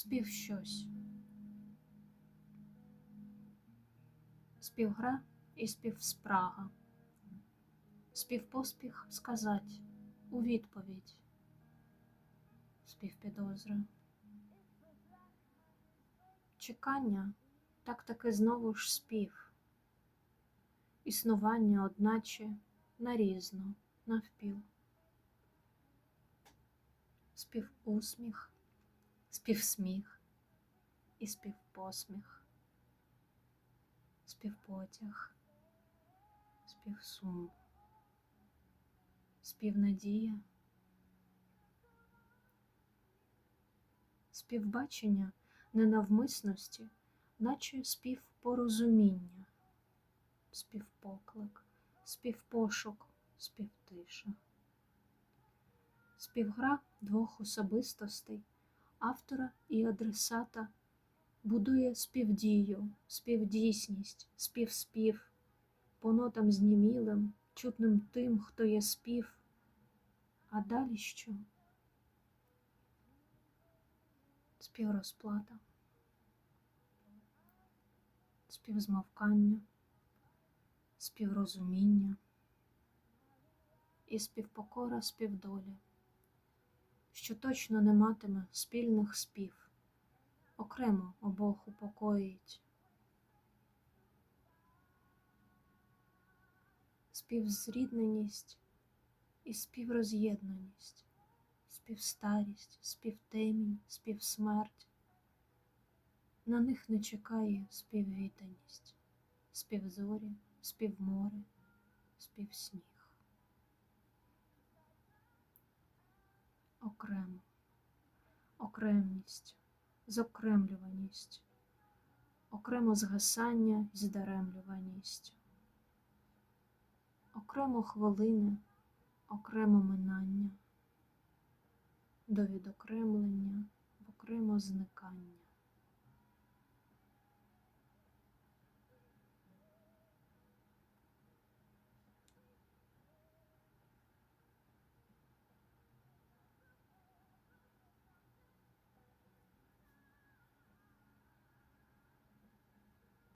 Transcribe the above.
спів щось. Співгра і співспрага. Співпоспіх сказать у відповідь. Співпідозра. Чекання так таки знову ж спів. Існування, одначе, нарізно, навпіл. Співусміх, співсміх і співпосміх, співпотяг, співсум, співнадія, співбачення ненавмисності, наче співпорозуміння, співпоклик, співпошук, співтиша. Співгра двох особистостей, автора і адресата, будує співдію, співдійсність, співспів, по нотам знімілим, чутним тим, хто є спів. А далі що? Співрозплата, співзмовкання, співрозуміння і співпокора співдолі що точно не матиме спільних спів, окремо обох упокоїть. Співзрідненість і співроз'єднаність, співстарість, співтемінь, співсмерть. На них не чекає співвітаність, співзорі, співморе, співсніг. Окремо, окремність, зокремлюваність, окремо згасання і здаремлюваність, окремо хвилини, окремо минання, до відокремлення, окремо зникання.